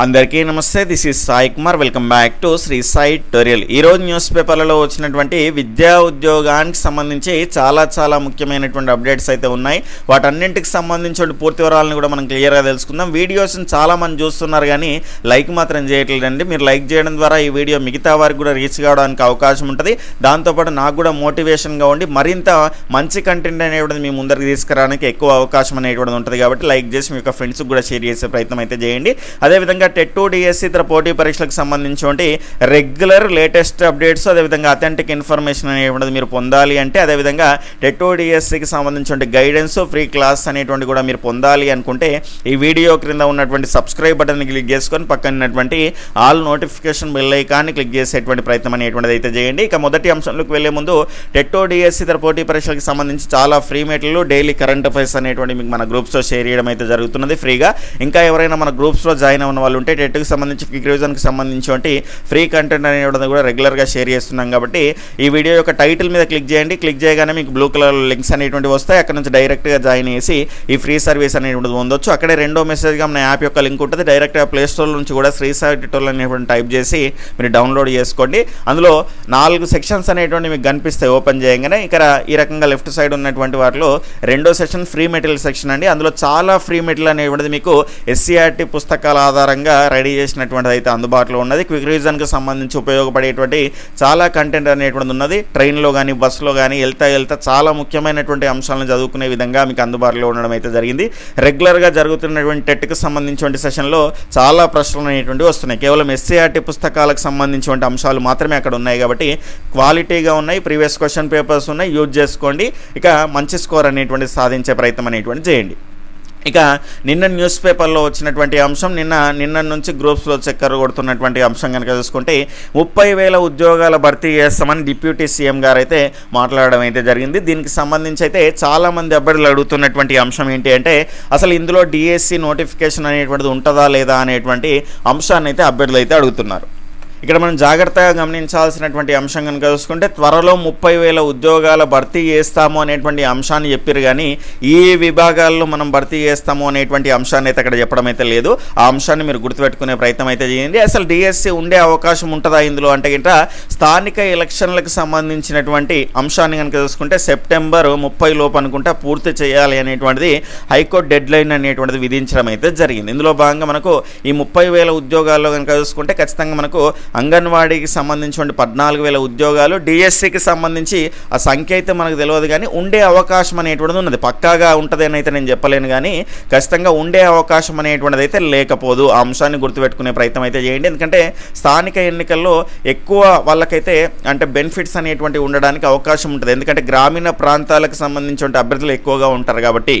అందరికీ నమస్తే this is Sai Kumar. Welcome back to Shri Sai tutorial ఈరోజు news పేపర్లలో వచ్చినటువంటి విద్యా ఉద్యోగానికి సంబంధించి చాలా చాలా ముఖ్యమైనటువంటి అప్డేట్స్ అయితే ఉన్నాయి. వాటన్నింటికి సంబంధించిన పూర్తి వివరాలను కూడా మనం క్లియర్గా తెలుసుకుందాం. వీడియోస్ని చాలా మంది చూస్తున్నారు కానీ లైక్ మాత్రం చేయట్లేదండి. మీరు లైక్ చేయడం ద్వారా ఈ వీడియో మిగతా వారికి కూడా రీచ్ కావడానికి అవకాశం ఉంటుంది. దాంతోపాటు నాకు కూడా మోటివేషన్గా ఉండి మరింత మంచి కంటెంట్ అనేటువంటిది మీ ముందరికి తీసుకురావడానికి ఎక్కువ అవకాశం అనేటువంటిది ఉంటుంది కాబట్టి లైక్ చేసి మీ యొక్క ఫ్రెండ్స్కి కూడా షేర్ చేసే ప్రయత్నం అయితే చేయండి. అదేవిధంగా టెట్ డిఎస్సి ఇతర పోటీ పరీక్షలకు సంబంధించి రెగ్యులర్ లేటెస్ట్ అప్డేట్స్ అదేవిధంగా అథెంటిక్ ఇన్ఫర్మేషన్ అనేటువంటిది మీరు పొందాలి అంటే అదేవిధంగా టెట్ డిఎస్సికి సంబంధించిన గైడెన్స్ ఫ్రీ క్లాస్ అనేటువంటి కూడా మీరు పొందాలి అనుకుంటే ఈ వీడియో క్రింద ఉన్నటువంటి సబ్స్క్రైబ్ బటన్ క్లిక్ చేసుకొని పక్కన ఉన్నటువంటి ఆల్ నోటిఫికేషన్ బెల్ ఐకాన్ని క్లిక్ చేసేటువంటి ప్రయత్నం అనేటువంటిది అయితే చేయండి. ఇక మొదటి అంశంలోకి వెళ్ళే ముందు టెట్టో డిఎస్సి ఇతర పోటీ పరీక్షలకు సంబంధించి చాలా free material daily current affairs అనేటువంటి మీకు మన గ్రూప్స్లో షేర్ చేయడం అయితే జరుగుతున్నది ఫ్రీగా. ఇంకా ఎవరైనా మన గ్రూప్స్లో జాయిన్ అవ్వని వాళ్ళు ఉంటే టెట్కి సంబంధించి క్విక్ రివిజన్కి సంబంధించి ఫ్రీ కంటెంట్ అనేది కూడా రెగ్యులర్గా షేర్ చేస్తున్నాం కాబట్టి ఈ వీడియో యొక్క టైటిల్ మీద క్లిక్ చేయండి. క్లిక్ చేయగానే మీకు బ్లూ కలర్ లింక్స్ అనేటువంటి వస్తాయి. అక్కడ నుంచి డైరెక్ట్గా జాయిన్ చేసి ఈ ఫ్రీ సర్వీస్ అనేటువంటిది పొందొచ్చు. అక్కడే రెండో మెసేజ్గా మన యాప్ యొక్క లింక్ ఉంటుంది. డైరెక్ట్గా ప్లే స్టోర్ నుంచి కూడా శ్రీ సాయి అనేటువంటి టైప్ చేసి మీరు డౌన్లోడ్ చేసుకోండి. అందులో నాలుగు సెక్షన్స్ అనేటువంటి మీకు కనిపిస్తాయి ఓపెన్ చేయగానే. ఇక్కడ ఈ రకంగా లెఫ్ట్ సైడ్ ఉన్నటువంటి వాటిలో రెండో సెక్షన్ ఫ్రీ మెటీరియల్ సెక్షన్ అండి. అందులో చాలా ఫ్రీ మెటీరియల్ అనేటువంటిది మీకు ఎస్సీఆర్టీ పుస్తకాల ఆధారంగా రెడీ చేసినటువంటిది అయితే అందుబాటులో ఉన్నది. క్విక్ రివిజన్కి సంబంధించి ఉపయోగపడేటువంటి చాలా కంటెంట్ అనేటువంటిది ఉన్నది. ట్రైన్లో కానీ బస్సులో కానీ వెళ్తా వెళ్తా చాలా ముఖ్యమైనటువంటి అంశాలను చదువుకునే విధంగా మీకు అందుబాటులో ఉండడం అయితే జరిగింది. రెగ్యులర్గా జరుగుతున్నటువంటి టెట్కి సంబంధించిన సెషన్లో చాలా ప్రశ్నలు అనేటువంటివి వస్తున్నాయి. కేవలం ఎస్సీఆర్టీ పుస్తకాలకు సంబంధించిన అంశాలు మాత్రమే అక్కడ ఉన్నాయి కాబట్టి క్వాలిటీగా ఉన్నాయి ప్రీవియస్ క్వశ్చన్ పేపర్స్ ఉన్నాయి. యూజ్ చేసుకోండి. ఇక మంచి స్కోర్ అనేటువంటి సాధించే ప్రయత్నం అనేటువంటి చేయండి. ఇక నిన్న న్యూస్ పేపర్లో వచ్చినటువంటి అంశం నిన్న నిన్న నుంచి గ్రూప్స్లో చక్కర కొడుతున్నటువంటి అంశం కనుక చూసుకుంటే ముప్పై వేల ఉద్యోగాల భర్తీ చేస్తామని డిప్యూటీ సీఎం గారు అయితే మాట్లాడడం అయితే జరిగింది. దీనికి సంబంధించి అయితే చాలామంది అభ్యర్థులు అడుగుతున్నటువంటి అంశం ఏంటి అంటే అసలు ఇందులో డిఎస్సి నోటిఫికేషన్ అనేటువంటిది ఉంటుందా లేదా అనేటువంటి అంశాన్ని అయితే అభ్యర్థులు అయితే అడుగుతున్నారు. ఇక్కడ మనం జాగ్రత్తగా గమనించాల్సినటువంటి అంశం కనుక చూసుకుంటే త్వరలో ముప్పై వేల ఉద్యోగాల భర్తీ చేస్తాము అనేటువంటి అంశాన్ని చెప్పారు కానీ ఏ విభాగాల్లో మనం భర్తీ చేస్తాము అనేటువంటి అంశాన్ని అయితే అక్కడ చెప్పడం అయితే లేదు. ఆ అంశాన్ని మీరు గుర్తుపెట్టుకునే ప్రయత్నం అయితే చేయండి. అసలు డిఎస్సి ఉండే అవకాశం ఉంటుందా ఇందులో అంటే గిట్ట స్థానిక ఎలక్షన్లకు సంబంధించినటువంటి అంశాన్ని కనుక చూసుకుంటే సెప్టెంబర్ ముప్పై లోపు అనుకుంటా పూర్తి చేయాలి అనేటువంటిది హైకోర్టు డెడ్ లైన్ అనేటువంటిది విధించడం అయితే జరిగింది. ఇందులో భాగంగా మనకు ఈ ముప్పై వేల ఉద్యోగాల్లో కనుక చూసుకుంటే ఖచ్చితంగా మనకు అంగన్వాడీకి సంబంధించిన పద్నాలుగు వేల ఉద్యోగాలు డిఎస్సికి సంబంధించి ఆ సంఖ్య అయితే మనకు తెలియదు కానీ ఉండే అవకాశం అనేటువంటిది ఉన్నది. పక్కాగా ఉంటుంది అని అయితే నేను చెప్పలేను కానీ ఖచ్చితంగా ఉండే అవకాశం అనేటువంటిది అయితే లేకపోదు. ఆ అంశాన్ని గుర్తుపెట్టుకునే ప్రయత్నం అయితే చేయండి. ఎందుకంటే స్థానిక ఎన్నికల్లో ఎక్కువ వాళ్ళకైతే అంటే బెనిఫిట్స్ అనేటువంటివి ఉండడానికి అవకాశం ఉంటుంది. ఎందుకంటే గ్రామీణ ప్రాంతాలకు సంబంధించిన అభ్యర్థులు ఎక్కువగా ఉంటారు కాబట్టి.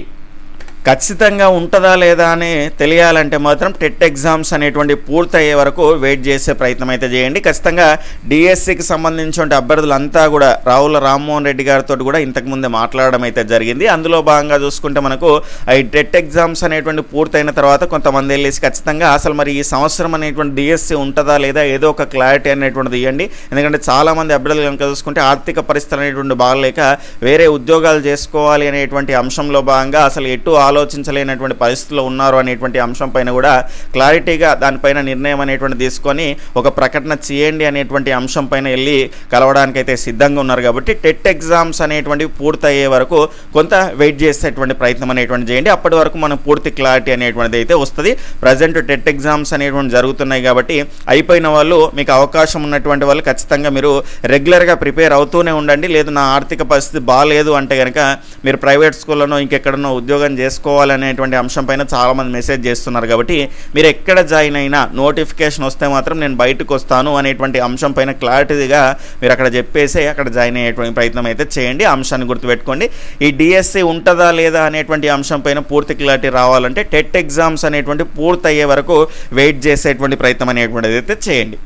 ఖచ్చితంగా ఉంటుందా లేదా అని తెలియాలంటే మాత్రం టెట్ ఎగ్జామ్స్ అనేటువంటి పూర్తయ్యే వరకు వెయిట్ చేసే ప్రయత్నం అయితే చేయండి. ఖచ్చితంగా డిఎస్సికి సంబంధించిన అభ్యర్థులంతా కూడా రావుల రామ్మోహన్ రెడ్డి గారితో కూడా ఇంతకుముందే మాట్లాడడం అయితే జరిగింది. అందులో భాగంగా చూసుకుంటే మనకు ఈ టెట్ ఎగ్జామ్స్ అనేటువంటి పూర్తయిన తర్వాత కొంతమంది వెళ్ళేసి ఖచ్చితంగా అసలు మరి ఈ సంవత్సరం అనేటువంటి డిఎస్సి ఉంటుందా లేదా ఏదో ఒక క్లారిటీ అనేటువంటిది ఇవ్వండి. ఎందుకంటే చాలామంది అభ్యర్థులు కనుక చూసుకుంటే ఆర్థిక పరిస్థితులు అనేటువంటి బాగలేక వేరే ఉద్యోగాలు చేసుకోవాలి అనేటువంటి అంశంలో భాగంగా అసలు ఎటు ఆలోచించలేనటువంటి పరిస్థితుల్లో ఉన్నారు అనేటువంటి అంశం పైన కూడా క్లారిటీగా దానిపైన నిర్ణయం అనేటువంటి తీసుకొని ఒక ప్రకటన చేయండి అనేటువంటి అంశం పైన వెళ్ళి కలవడానికైతే సిద్ధంగా ఉన్నారు కాబట్టి టెట్ ఎగ్జామ్స్ అనేటువంటివి పూర్తయ్యే వరకు కొంత వెయిట్ చేసేటువంటి ప్రయత్నం అనేటువంటి చేయండి. అప్పటి వరకు మనం పూర్తి క్లారిటీ అనేటువంటిది అయితే వస్తుంది. ప్రజెంట్ టెట్ ఎగ్జామ్స్ అనేటువంటి జరుగుతున్నాయి కాబట్టి అయిపోయిన వాళ్ళు మీకు అవకాశం ఉన్నటువంటి వాళ్ళు ఖచ్చితంగా మీరు రెగ్యులర్గా ప్రిపేర్ అవుతూనే ఉండండి. లేదు నా ఆర్థిక పరిస్థితి బాగాలేదు అంటే కనుక మీరు ప్రైవేట్ స్కూల్లోనో ఇంకెక్కడనో ఉద్యోగం చేసుకోవాలనేటువంటి అంశం పైన చాలామంది మెసేజ్ చేస్తున్నారు కాబట్టి మీరు ఎక్కడ జాయిన్ అయినా నోటిఫికేషన్ వస్తే మాత్రం నేను బయటకు వస్తాను అనేటువంటి అంశం పైన క్లారిటీగా మీరు అక్కడ చెప్పేసి అక్కడ జాయిన్ అయ్యేటువంటి ప్రయత్నం అయితే చేయండి. అంశాన్ని గుర్తుపెట్టుకోండి. ఈ డిఎస్సి ఉంటుందా లేదా అనేటువంటి అంశం పైన పూర్తి క్లారిటీ రావాలంటే టెట్ ఎగ్జామ్స్ అనేటువంటి పూర్తి అయ్యే వరకు వెయిట్ చేసేటువంటి ప్రయత్నం అనేటువంటిది అయితే చేయండి.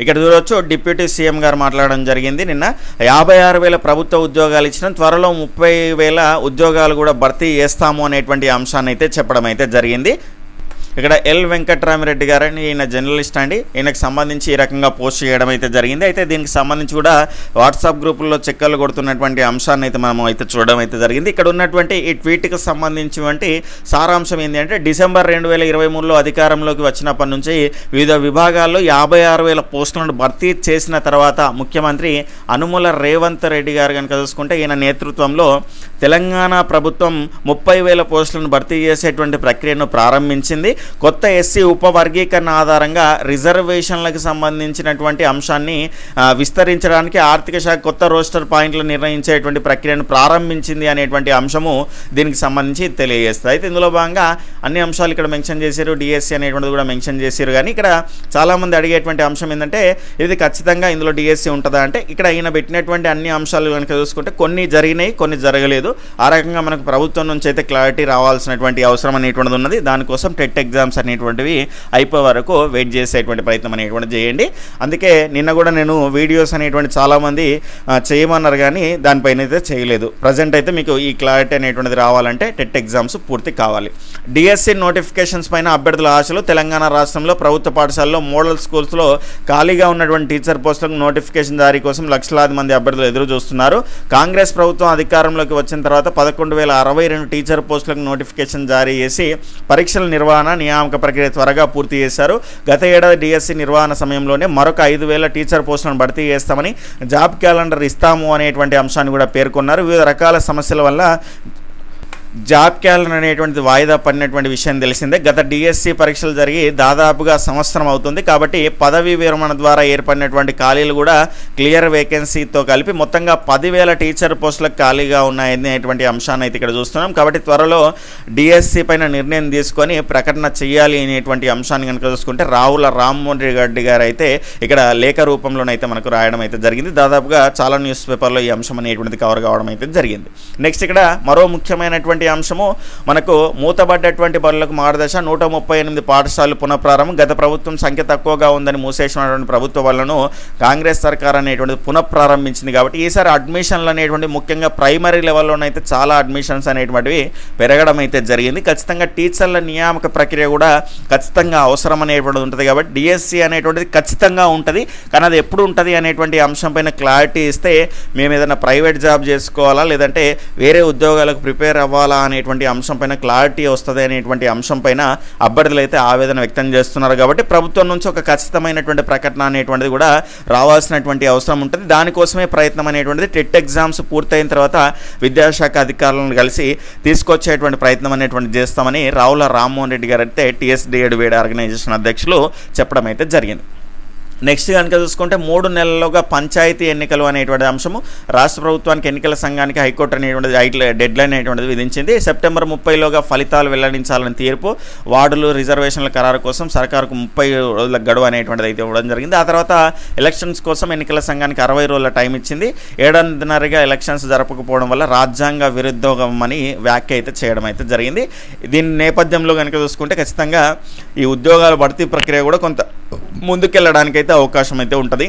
ఇక్కడ చూడవచ్చు డిప్యూటీ సీఎం గారు మాట్లాడడం జరిగింది. నిన్న యాభై ఆరు వేల ప్రభుత్వ ఉద్యోగాలు ఇచ్చిన త్వరలో ముప్పై వేల ఉద్యోగాలు కూడా భర్తీ చేస్తాము అనేటువంటి అంశాన్ని అయితే చెప్పడం అయితే జరిగింది. ఇక్కడ ఎల్ వెంకట్రామిరెడ్డి గారని ఈయన జర్నలిస్ట్ అండి. ఈయనకు సంబంధించి ఈ రకంగా పోస్ట్ చేయడం అయితే జరిగింది. అయితే దీనికి సంబంధించి కూడా వాట్సాప్ గ్రూపుల్లో చెక్కలు కొడుతున్నటువంటి అంశాన్ని అయితే మనం అయితే చూడడం అయితే జరిగింది. ఇక్కడ ఉన్నటువంటి ఈ ట్వీట్కి సంబంధించినటువంటి సారాంశం ఏంటి అంటే డిసెంబర్ రెండు వేల ఇరవై మూడులో అధికారంలోకి వచ్చినప్పటి నుంచి వివిధ విభాగాల్లో యాభై ఆరు వేల పోస్టులను భర్తీ చేసిన తర్వాత ముఖ్యమంత్రి అనుమల రేవంత్ రెడ్డి గారు కనుక చూసుకుంటే ఈయన నేతృత్వంలో తెలంగాణ ప్రభుత్వం ముప్పై వేల పోస్టులను భర్తీ చేసేటువంటి ప్రక్రియను ప్రారంభించింది. కొత్త ఎస్సీ ఉపవర్గీకరణ ఆధారంగా రిజర్వేషన్లకు సంబంధించినటువంటి అంశాన్ని విస్తరించడానికి ఆర్థిక శాఖ కొత్త రోస్టర్ పాయింట్లు నిర్ణయించేటువంటి ప్రక్రియను ప్రారంభించింది అనేటువంటి అంశము దీనికి సంబంధించి తెలియజేస్తుంది. అయితే ఇందులో భాగంగా అన్ని అంశాలు ఇక్కడ మెన్షన్ చేశారు. డిఎస్సి అనేటువంటిది కూడా మెన్షన్ చేశారు. కానీ ఇక్కడ చాలామంది అడిగేటువంటి అంశం ఏంటంటే ఇది ఖచ్చితంగా ఇందులో డిఎస్సి ఉంటుందా అంటే ఇక్కడ ఈయన పెట్టినటువంటి అన్ని అంశాలు కనుక చూసుకుంటే కొన్ని జరిగినాయి కొన్ని జరగలేదు. ఆ రకంగా మనకు ప్రభుత్వం నుంచి అయితే క్లారిటీ రావాల్సినటువంటి అవసరం అనేటువంటిది ఉన్నది. దానికోసం టెట్ ఎగ్జామ్స్ అనేటువంటివి అయిపోయే వరకు వెయిట్ చేసేటువంటి ప్రయత్నం అనేటువంటిది చేయండి. అందుకే నిన్న కూడా నేను వీడియోస్ అనేటువంటి చాలామంది చేయమన్నారు కానీ దానిపైన అయితే చేయలేదు. ప్రజెంట్ అయితే మీకు ఈ క్లారిటీ అనేటువంటిది రావాలంటే టెట్ ఎగ్జామ్స్ పూర్తి కావాలి. డిఎస్సి నోటిఫికేషన్స్ పైన అభ్యర్థుల ఆశలు తెలంగాణ రాష్ట్రంలో ప్రభుత్వ పాఠశాలలో మోడల్ స్కూల్స్లో ఖాళీగా ఉన్నటువంటి టీచర్ పోస్టులకు నోటిఫికేషన్ జారీ కోసం లక్షలాది మంది అభ్యర్థులు ఎదురు చూస్తున్నారు కాంగ్రెస్ ప్రభుత్వం అధికారంలోకి వచ్చిన తర్వాత పదకొండు వేల అరవై రెండు టీచర్ పోస్టులకు నోటిఫికేషన్ జారీ చేసి పరీక్షల నిర్వహణ నియామక ప్రక్రియ త్వరగా పూర్తి చేశారు. గత ఏడాది డిఎస్సి నిర్వహణ సమయంలోనే మరొక ఐదు వేల టీచర్ పోస్టులను భర్తీ చేస్తామని జాబ్ క్యాలెండర్ ఇస్తాము అనేటువంటి అంశాన్ని కూడా పేర్కొన్నారు. వివిధ రకాల సమస్యల వల్ల జాబ్ క్యాలెండర్ అనేటువంటిది వాయిదా పడినటువంటి విషయం తెలిసిందే. గత డిఎస్సి పరీక్షలు జరిగి దాదాపుగా సంవత్సరం అవుతుంది. కాబట్టి పదవీ విరమణ ద్వారా ఏర్పడినటువంటి ఖాళీలు కూడా క్లియర్ వేకెన్సీతో కలిపి మొత్తంగా పదివేల టీచర్ పోస్టులకు ఖాళీగా ఉన్నాయనేటువంటి అంశాన్ని అయితే ఇక్కడ చూస్తున్నాం. కాబట్టి త్వరలో డిఎస్సి పైన నిర్ణయం తీసుకొని ప్రకటన చేయాలి అనేటువంటి అంశాన్ని కనుక చూసుకుంటే రావుల రామ్మోహన్ రెడ్డి గారు అయితే ఇక్కడ లేఖ రూపంలోనైతే మనకు రాయడం అయితే జరిగింది. దాదాపుగా చాలా న్యూస్ పేపర్లో ఈ అంశం అనేటువంటిది కవర్ కావడం అయితే జరిగింది. నెక్స్ట్ ఇక్కడ మరో ముఖ్యమైనటువంటి అంశము మనకు మూతబడ్డటువంటి బరులకు మార్గదర్శ నూట ముప్పై ఎనిమిది పాఠశాలలు పునఃప్రారంభం గత ప్రభుత్వం సంఖ్య తక్కువగా ఉందని మూసేసినటువంటి ప్రభుత్వ వలన కాంగ్రెస్ సర్కార్ అనేటువంటిది పునఃప్రారంభించింది కాబట్టి ఈసారి అడ్మిషన్లు అనేటువంటి ముఖ్యంగా ప్రైమరీ లెవెల్లోనైతే చాలా అడ్మిషన్స్ అనేటువంటివి పెరగడం అయితే జరిగింది. ఖచ్చితంగా టీచర్ల నియామక ప్రక్రియ కూడా ఖచ్చితంగా అవసరం అనేటువంటిది ఉంటుంది కాబట్టి డిఎస్సి అనేటువంటిది ఖచ్చితంగా ఉంటుంది. కానీ అది ఎప్పుడు ఉంటుంది అనేటువంటి అంశం పైన క్లారిటీ ఇస్తే మేము ఏదైనా ప్రైవేట్ జాబ్ చేసుకోవాలా లేదంటే వేరే ఉద్యోగాలకు ప్రిపేర్ అవ్వాలా అనేటువంటి అంశం పైన క్లారిటీ వస్తుంది అనేటువంటి అంశం పైన అభ్యర్థులు అయితే ఆవేదన వ్యక్తం చేస్తున్నారు కాబట్టి ప్రభుత్వం నుంచి ఒక ఖచ్చితమైనటువంటి ప్రకటన అనేటువంటిది కూడా రావాల్సినటువంటి అవసరం ఉంటుంది. దానికోసమే ప్రయత్నం అనేటువంటిది టెట్ ఎగ్జామ్స్ పూర్తయిన తర్వాత విద్యాశాఖ అధికారులను కలిసి తీసుకొచ్చేటువంటి ప్రయత్నం అనేటువంటి చేస్తామని రావుల రామ్మోహన్ రెడ్డి గారు అయితే టీఎస్డిఎడ్ వేడి ఆర్గనైజేషన్ అధ్యక్షులు చెప్పడం అయితే జరిగింది. నెక్స్ట్ కనుక చూసుకుంటే మూడు నెలల్లోగా పంచాయతీ ఎన్నికలు అనేటువంటి అంశము రాష్ట్ర ప్రభుత్వానికి ఎన్నికల సంఘానికి హైకోర్టు అనేటువంటిది హైట్ డెడ్ లైన్ అనేటువంటిది విధించింది. సెప్టెంబర్ ముప్పైలోగా ఫలితాలు వెల్లడించాలని తీర్పు వార్డులు రిజర్వేషన్ల ఖరారు కోసం సర్కారుకు ముప్పై రోజుల గడువు అనేటువంటిది అయితే ఇవ్వడం జరిగింది. ఆ తర్వాత ఎలక్షన్స్ కోసం ఎన్నికల సంఘానికి అరవై రోజుల టైం ఇచ్చింది. ఏడాదిన్నరగా ఎలక్షన్స్ జరపకపోవడం వల్ల రాజ్యాంగ విరుద్ధమని వ్యాఖ్య అయితే చేయడం అయితే జరిగింది. దీని నేపథ్యంలో కనుక చూసుకుంటే ఖచ్చితంగా ఈ ఉద్యోగాల భర్తీ ప్రక్రియ కూడా కొంత ముందుకెళ్ళడానికి అయితే అవకాశం అయితే ఉంటుంది.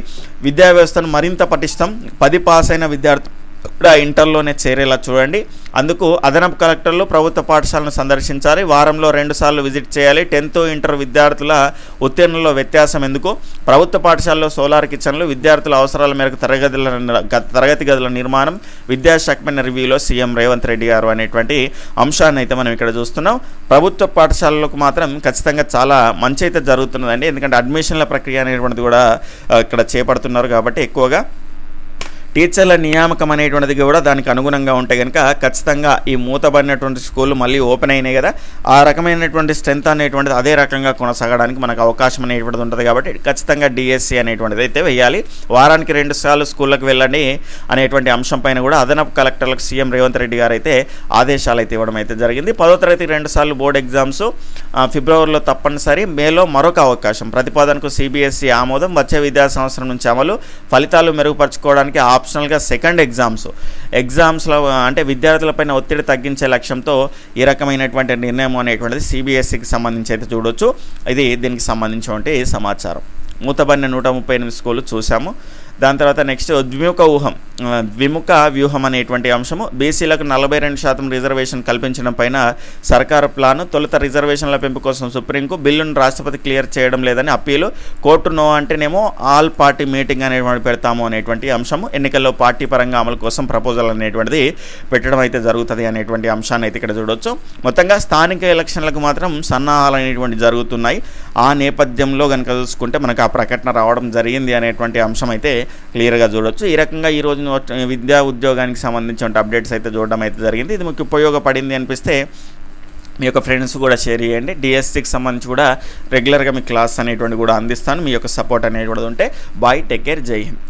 విద్యా వ్యవస్థను మరింత పటిష్టం. పది పాస్ అయిన విద్యార్థి కూడా ఇంటర్లోనే చేరేలా చూడండి. అందుకు అదనపు కలెక్టర్లు ప్రభుత్వ పాఠశాలను సందర్శించాలి. వారంలో రెండు సార్లు విజిట్ చేయాలి. టెన్త్ ఇంటర్ విద్యార్థుల ఉత్తీర్ణలో వ్యత్యాసం ఎందుకు? ప్రభుత్వ పాఠశాలలో సోలార్ కిచెన్లు విద్యార్థుల అవసరాల మేరకు తరగతుల గ- తరగతి గదుల నిర్మాణం విద్యాశాఖమైన రివ్యూలో సీఎం రేవంత్ రెడ్డి గారు అనేటువంటి అంశాన్ని అయితే మనం ఇక్కడ చూస్తున్నాం. ప్రభుత్వ పాఠశాలలకు మాత్రం ఖచ్చితంగా చాలా మంచి అయితే జరుగుతున్నదండి. ఎందుకంటే అడ్మిషన్ల ప్రక్రియ అనేటువంటిది కూడా ఇక్కడ చేపడుతున్నారు కాబట్టి ఎక్కువగా. టీచర్ల నియామకం అనేటువంటిది కూడా దానికి అనుగుణంగా ఉంటే కనుక ఖచ్చితంగా ఈ మూతబడినటువంటి స్కూళ్ళు మళ్ళీ ఓపెన్ అయినాయి కదా. ఆ రకమైనటువంటి స్ట్రెంత్ అనేటువంటిది అదే రకంగా కొనసాగడానికి మనకు అవకాశం అనేటువంటిది ఉంటుంది కాబట్టి ఖచ్చితంగా డిఎస్సి అనేటువంటిది అయితే వేయాలి వారానికి రెండు సార్లు స్కూళ్ళకు వెళ్ళండి అనేటువంటి అంశం పైన కూడా అదనపు కలెక్టర్లకు సీఎం రేవంత్ రెడ్డి గారు అయితే ఆదేశాలు అయితే ఇవ్వడం అయితే జరిగింది. పదో తరగతి రెండు సార్లు బోర్డు ఎగ్జామ్స్ ఫిబ్రవరిలో తప్పనిసరి మేలో మరొక అవకాశం. ప్రతిపాదనకు సిబిఎస్ఈ ఆమోదం వచ్చే విద్యా సంవత్సరం నుంచి అమలు. ఫలితాలు మెరుగుపరచుకోవడానికి ఆప్షనల్గా సెకండ్ ఎగ్జామ్స్. ఎగ్జామ్స్లో అంటే విద్యార్థులపైన ఒత్తిడి తగ్గించే లక్ష్యంతో ఈ రకమైనటువంటి నిర్ణయం అనేటువంటిది సిబిఎస్ఈకి సంబంధించి అయితే చూడొచ్చు. ఇది దీనికి సంబంధించినటువంటి సమాచారం. మూతబడిన నూట ముప్పై ఎనిమిది స్కూళ్ళు చూసాము దాని తర్వాత నెక్స్ట్ ద్విముఖ ఊహం. ద్విముఖ వ్యూహం అనేటువంటి అంశము. బీసీలకు నలభై రెండు శాతం రిజర్వేషన్ కల్పించడం పైన సర్కారు ప్లాను. తొలుత రిజర్వేషన్ల పెంపు కోసం సుప్రీంకు బిల్లును రాష్ట్రపతి క్లియర్ చేయడం లేదని అప్పీలు. కోర్టు నో అంటేనేమో ఆల్ పార్టీ మీటింగ్ అనేటువంటి పెడతాము అనేటువంటి అంశము. ఎన్నికల్లో పార్టీ పరంగా అమలు కోసం ప్రపోజల్ అనేటువంటిది పెట్టడం అయితే జరుగుతుంది అనేటువంటి అంశాన్ని అయితే ఇక్కడ చూడొచ్చు. మొత్తంగా స్థానిక ఎలక్షన్లకు మాత్రం సన్నాహాలు అనేటువంటి జరుగుతున్నాయి. ఆ నేపథ్యంలో కనుక చూసుకుంటే మనకు ఆ ప్రకటన రావడం జరిగింది అనేటువంటి అంశం అయితే క్లియర్గా చూడొచ్చు. ఈ రకంగా ఈ రోజు విద్యా ఉద్యోగానికి సంబంధించిన అప్డేట్స్ అయితే చూడడం అయితే జరిగింది. ఇది మీకు ఉపయోగపడింది అనిపిస్తే మీ యొక్క ఫ్రెండ్స్ కూడా షేర్ చేయండి. డిఎస్సికి సంబంధించి కూడా రెగ్యులర్గా మీ క్లాస్ అనేటువంటి కూడా అందిస్తాను. మీ యొక్క సపోర్ట్ అనేటువంటిది ఉంటే బాయ్ టేక్ కేర్ జై హింద్.